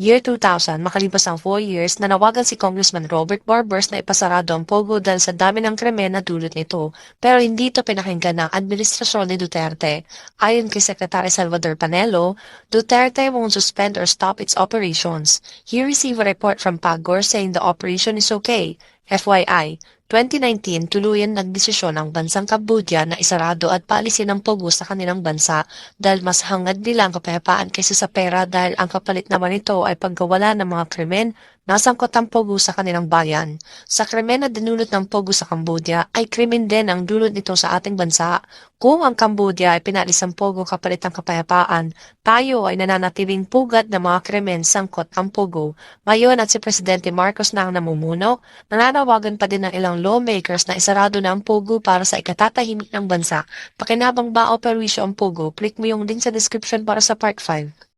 Year 2000, makalipas ang 4 years, nanawagan si Congressman Robert Barbers na ipasarado ang Pogo dahil sa dami ng krimen na dulot nito. Pero hindi ito pinakinggan ng administrasyon ni Duterte. Ayon kay Secretary Salvador Panelo, Duterte won't suspend or stop its operations. He received a report from Pagor saying the operation is okay. FYI, 2019, tuluyan nagdesisyon ang bansang Cambodia na isarado at paalisin ang pogo sa kanilang bansa dahil mas hangad nila ang kapayapaan kaysa sa pera dahil ang kapalit naman nito ay pagkawala ng mga krimen nasangkot ang pogo sa kanilang bayan. Sa krimen na dinulot ng pogo sa Cambodia ay krimen din ang dulot nito sa ating bansa. Kung ang Cambodia ay pinalis ang pogo kapalit ng kapayapaan, tayo ay nananatiling pugat ng mga krimen sangkot ang pogo. Ngayon at si Presidente Marcos na ang namumuno, nananawagan pa din ng ilang lawmakers na isarado na ang Pogo para sa ikatatahimik ng bansa. Pakinabang ba o perwisyo ang Pogo? Click mo yung link sa description para sa part 5.